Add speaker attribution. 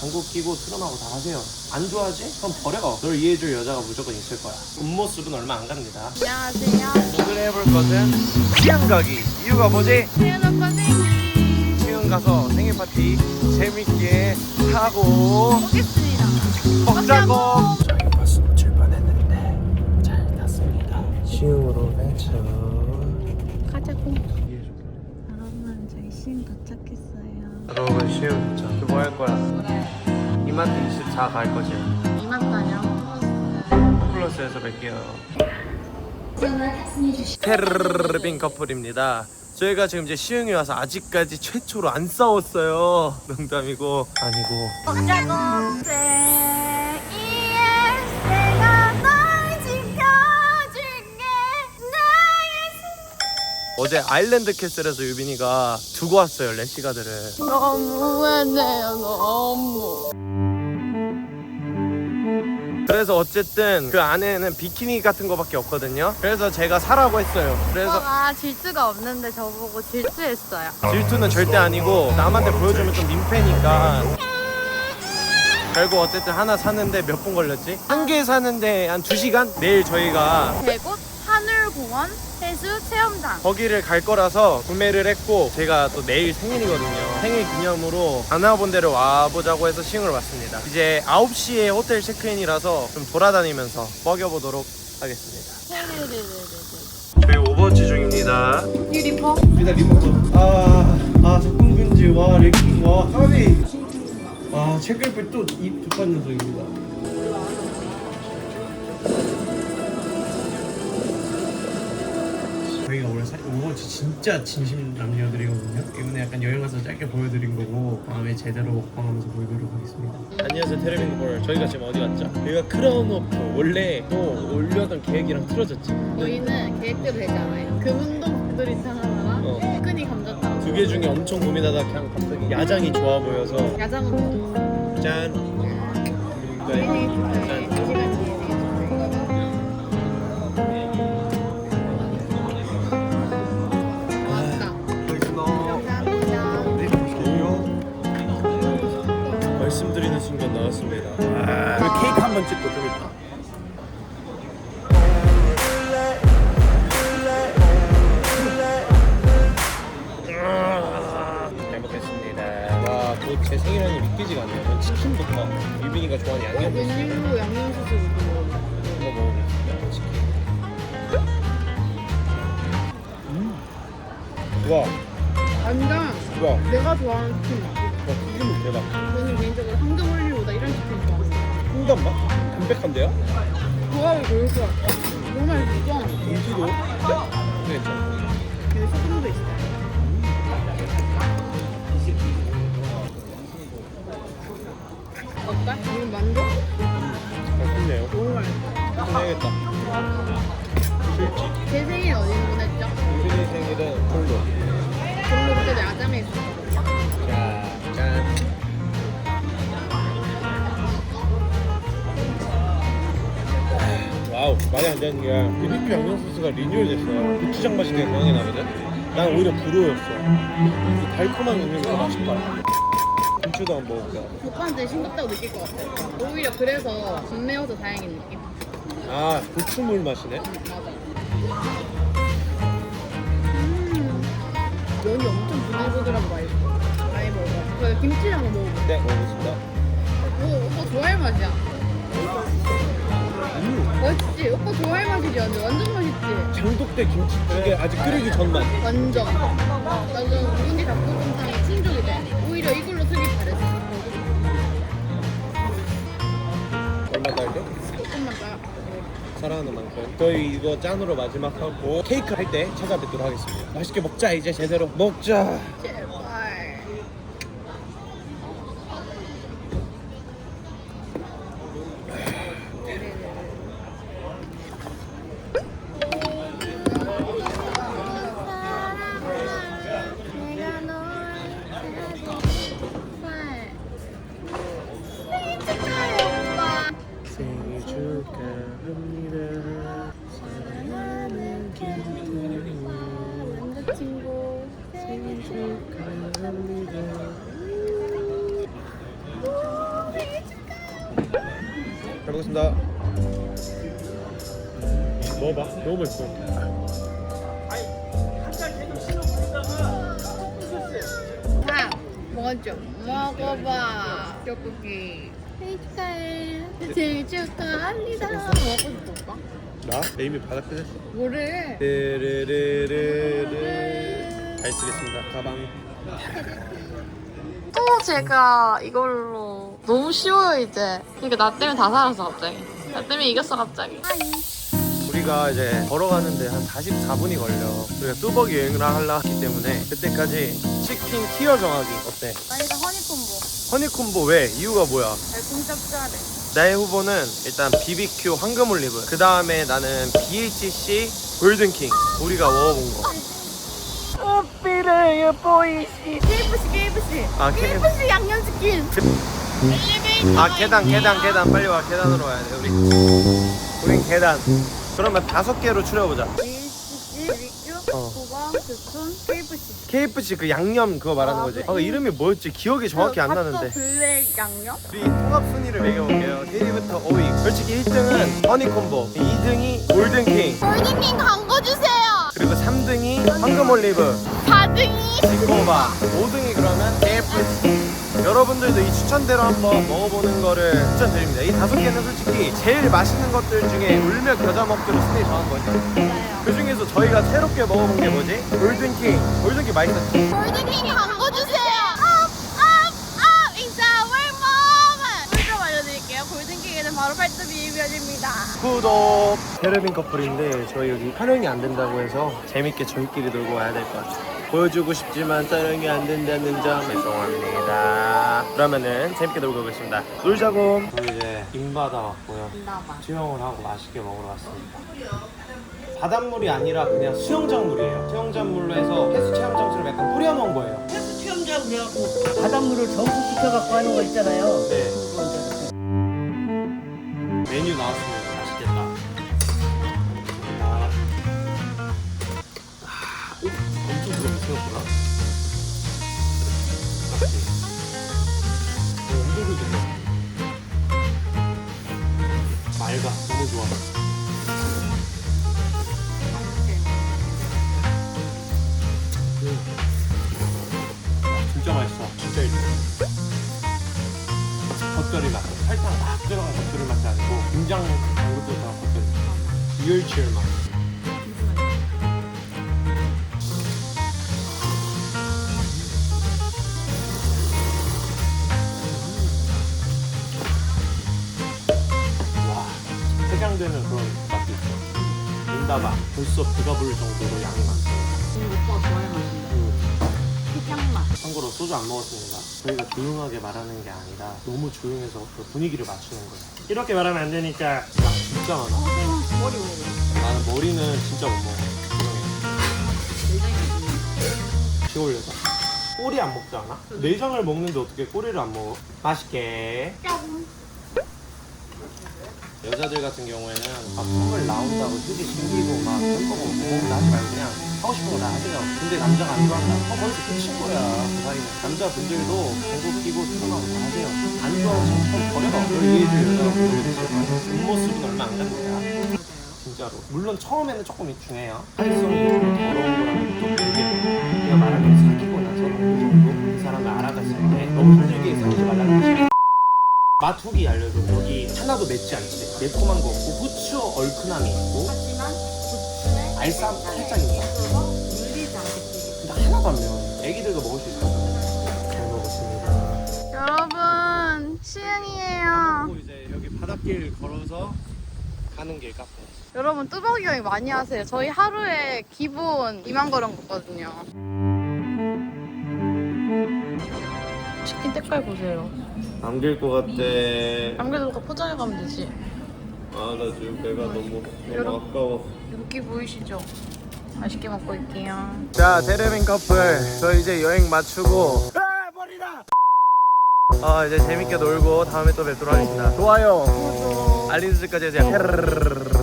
Speaker 1: 전국 끼고 트름하고 다 하세요. 안 좋아하지? 그럼 버려. 널 이해해줄 여자가 무조건 있을 거야. 겉모습은 얼마 안 갑니다.
Speaker 2: 안녕하세요.
Speaker 1: 오늘 해볼 것은 시흥 가기. 이유가 뭐지?
Speaker 2: 태연 오빠 생일
Speaker 1: 시흥 가서 생일 파티 재밌게 하고
Speaker 2: 오겠습니다.
Speaker 1: 먹자고. 저희 버스로 출발했는데 잘 탔습니다. 시흥으로 배차.
Speaker 2: 가자고. 여러분 저희 시흥 도착했어요.
Speaker 1: 여러분 시흥 도착. 뭐할 거야? 24갈 거지.
Speaker 2: 이만다냐?
Speaker 1: 플러스에서 뵐게요. 테르르빙 커플입니다. 저희가 지금 이제 시흥에 와서 아직까지 최초로 안 싸웠어요. 농담이고 아니고.
Speaker 2: 먹자고. 생일에 내가 널 지켜줄게. 나의
Speaker 1: 어제 아일랜드 캐슬에서 유빈이가 두고 왔어요 래시가드를.
Speaker 2: 너무 외네요 너무.
Speaker 1: 그래서 어쨌든 그 안에는 비키니 같은 거밖에 없거든요. 그래서 제가 사라고 했어요. 그래서
Speaker 2: 오빠가 질투가 없는데 저보고 질투했어요.
Speaker 1: 질투는 절대 아니고 남한테 보여주면 좀 민폐니까. 결국 어쨌든 하나 샀는데 몇 분 걸렸지? 한 개 사는데 한 2시간? 내일 저희가
Speaker 2: 대곳 하늘공원 해수 체험장.
Speaker 1: 거기를 갈 거라서 구매를 했고 제가 또 내일 생일이거든요. 생일 기념으로 안 와본 데를 와보자고 해서 시흥을 왔습니다. 이제 9시에 호텔 체크인이라서 좀 돌아다니면서 먹여보도록 하겠습니다. 저희 오버워치 중입니다.
Speaker 2: 유리퍼.
Speaker 1: 일단 리모트 아, 아 적군금지 와 렉킹 와 하비. 아 체크인표 또입 두판 녀석입니다 저희가 원래 사- 오버워치 진짜 진심 남녀들이거든요 이번에 약간 여행 가서 짧게 보여드린 거고 다음에 제대로 먹방하면서 보여드리도록 하겠습니다 안녕하세요 테레빈볼 저희가 지금 어디 갔죠? 여기가 크라운 오프 원래 또 올려던 계획이랑 틀어졌지
Speaker 2: 저희는 계획대로 되지 않아요. 금운동 복도리탕 하나랑
Speaker 1: 어.
Speaker 2: 피크닉 감자탕.
Speaker 1: 두 개 중에 엄청 고민하다 그냥 갑자기 야장이 좋아 보여서
Speaker 2: 야장은 뭐?
Speaker 1: 짠
Speaker 2: 되게
Speaker 1: 짠. 말씀드리는 순간 나왔습니다. 케이크 한 번 찍고 좀 이따. 잘 먹겠습니다. 와, 또제 생일하니 믿기지가 않네요. 전 치킨부터 유빈이가 좋아하는 양념
Speaker 2: 웬일로 양념소스 먹고
Speaker 1: 이거 먹어보겠습니다. 치킨. 음. 와,
Speaker 2: 완전
Speaker 1: 와,
Speaker 2: 내가 좋아하는 치킨 맛.
Speaker 1: 와, 튀김 대박.
Speaker 2: 개인적으로 황금 올리보다 이런 치킨 좋아해요.
Speaker 1: 홍단 맛? 담백한데요?
Speaker 2: 것 같아. 너무 맛있어.
Speaker 1: 김치도 네, 괜찮아.
Speaker 2: 여기 소금도 있어요. 어때? 이거 만족?
Speaker 1: 맛있네요.
Speaker 2: 너무 맛있어.
Speaker 1: 해야겠다. 술집.
Speaker 2: 제 생일 어디 보냈죠?
Speaker 1: 와우, 말이 안 되는 게 BBQ 양념 소스가 리뉴얼 됐어요. 고추장 맛이 되게 강하게 나거든. 난 오히려 불호였어. 이 달콤한 양념이 맛있다. 김치도 한번 먹어볼게요.
Speaker 2: 오빠한테 싱겁다고 느낄 것 같아. 오히려 그래서 안 매워서 다행인 느낌.
Speaker 1: 아, 고추물 맛이네.
Speaker 2: 맞아. 음, 면이 엄청 부들부들하고 맛있어. 많이 먹어. 그래, 김치랑 먹어봐.
Speaker 1: 네, 먹어보겠습니다.
Speaker 2: 오, 오빠 좋아할 맛이야.
Speaker 1: 음,
Speaker 2: 맛있지? 오빠 좋아할 맛이지? 완전, 완전 맛있지?
Speaker 1: 장독대 김치찌개 아직 끓이기 전 맛.
Speaker 2: 완전. 나도 누군지 닭볶음탕에 충족이 돼. 오히려 이걸로 쓰기 잘했어.
Speaker 1: 얼마 달죠?
Speaker 2: 조금만 따라.
Speaker 1: 사랑하는 만큼 저희 이거 짠으로 마지막 하고 케이크 할 때 찾아뵙도록 하겠습니다 맛있게 먹자 이제 제대로 먹자
Speaker 2: 제
Speaker 1: 먹겠습니다. 먹어봐. 너무 맛있어.
Speaker 2: 자, 먹었죠? 먹어봐. 떡볶이. 생일 축하해. 생일 축하합니다. 먹고 싶어, 오빠?
Speaker 1: 나? 내 이미 바닥 펴졌어.
Speaker 2: 뭐래?
Speaker 1: 르르르르르. 잘 쓰겠습니다. 가방.
Speaker 3: 또 제가 이걸로 너무 쉬워요 이제 그러니까 나 때문에 다 살았어 갑자기 나 때문에 이겼어 갑자기
Speaker 1: 우리가 이제 걸어가는데 한 44분이 걸려. 우리가 뚜벅이 여행을 하려 했기 때문에 그때까지 치킨 티어 정하기 어때?
Speaker 2: 나 일단 허니콤보.
Speaker 1: 허니콤보 왜? 이유가 뭐야?
Speaker 2: 달콤 짭짤해. 나의
Speaker 1: 나의 후보는 일단 BBQ 황금 올리브. 그 다음에 나는 BHC 골든킹. 우리가 먹어본 거. 뽀삐레 보이시.
Speaker 2: KFC, KFC.
Speaker 1: 아, K-
Speaker 2: KFC 양념치킨.
Speaker 1: 아 계단 계단 계단 빨리 와 계단으로 와야 돼 우리. 우린 계단. 그러면 다섯 개로 추려보자. 어.
Speaker 2: KFC.
Speaker 1: KFC 그 양념 그거 말하는
Speaker 2: 아,
Speaker 1: 거지.
Speaker 2: 네.
Speaker 1: 아, 그 이름이 뭐였지? 기억이 정확히 안 나는데.
Speaker 2: 블랙 양념?
Speaker 1: 우리 통합 순위를 매겨볼게요. 1위부터 5위. 솔직히 1등은 허니콤보, 2등이 골든킹,
Speaker 3: 골든킹 광고 주세요
Speaker 1: 그리고 3등이 황금 올리브,
Speaker 3: 4등이
Speaker 1: 지코바, 5등이 그러면 KFC. 여러분들도 이 추천대로 한번 먹어보는 거를 추천드립니다. 이 다섯 개는 솔직히 제일 맛있는 것들 중에 울며 겨자 먹기로 순위 정한 거죠. 그 중에서 저희가 새롭게 먹어본 게 뭐지? 골든킹. 골든킹 맛있었지?
Speaker 3: 골든킹 광고 주세요 업업업 It's our moment 꿀좀 알려드릴게요 골든킹에는 바로 비빔면입니다
Speaker 1: 구독! 테레빈 커플인데 저희 여기 촬영이 안 된다고 해서 재밌게 저희끼리 놀고 와야 될 것 같아요. 보여주고 싶지만 촬영이 안 된다는 점 죄송합니다. 그러면은 재밌게 놀고 오겠습니다. 놀자고! 우리 이제 인바다 왔고요. 수영을 하고 맛있게 먹으러 왔습니다. 바닷물이 아니라 그냥 수영장 물이에요. 수영장 물로 해서 해수 체험장처럼 약간 뿌려놓은 거예요.
Speaker 4: 수영장 그래갖고 바닷물을 전부 시켜갖고 하는 거 있잖아요.
Speaker 1: 네. 들어간 겉절이 맛이 아니고 김장 당근도 들어간 겉절이. 이열치열 맛. 와, 해장되는 그런 맛도 있어. 인다바 벌써 배가 부를 정도로 양이 많아요.
Speaker 4: 오빠가 맛인데. 해장맛.
Speaker 1: 참고로 소주 안 먹었습니다. 저희가 조용하게 말하는 게 아니라 너무 조용해서 그 분위기를 맞추는 거예요. 이렇게 말하면 안 되니까 야 진짜 많아.
Speaker 4: 머리 먹어.
Speaker 1: 나는 머리는 진짜 못 먹어. 조용해.
Speaker 4: 내장이
Speaker 1: 피 올려서. 꼬리 안 먹지 않아? 내장을 먹는데 어떻게 꼬리를 안 먹어? 맛있게. 여자들 같은 경우에는 막 콧물 나온다고 되게 신기고 막 햄버거 못 먹는다 하지 말고 그냥 하고 싶은 거 다 하세요. 근데 남자가 안 좋아한다. 어, 거기서 끝인 거야. 그 사이는. 남자분들도 배고 끼고 출근하고 다 하세요. 안 좋아하면 참 버려가. 널 이해해줄 모르겠어. 뒷모습은 얼마 안 갑니다. 진짜로. 물론 처음에는 조금 중요해요. 활성이 있고 더러운 거랑 또 되게 내가 말하는 게 사귀고 나서 어느 정도 그 사람을 알아갔을 때 너무 힘들게 살지 말라는 거지. 맛 후기 알려줘. 여기 하나도 맵지 않지. 매콤한 거 없고 후추 얼큰함이 있고
Speaker 2: 하지만 부추에
Speaker 1: 알싸 살짝 있어.
Speaker 2: 물리지 않게
Speaker 1: 근데 하나도 안 매워. 애기들도 먹을 수 있어. 잘 먹었습니다.
Speaker 3: 여러분 시은이에요
Speaker 1: 그리고 이제 여기 바닷길 걸어서 가는 길 카페.
Speaker 3: 여러분 뚜벅이 여행 많이 하세요 저희 하루에 기본 2만 걸음 걷거든요 치킨 색깔 보세요
Speaker 1: 안길 것 같대.
Speaker 3: 안 그래도 그거 포장해 가면 되지
Speaker 1: 아 나 지금 배가 너무
Speaker 3: 여러분.
Speaker 1: 아까워.
Speaker 3: 윤기 보이시죠? 맛있게 먹고 있게요
Speaker 1: 자, 테레빈 커플. 저 이제 여행 마치고. 아! 아, 이제 재밌게 놀고 다음에 또 뵙도록 하겠습니다. 좋아요. 알림 설정까지 해주세요.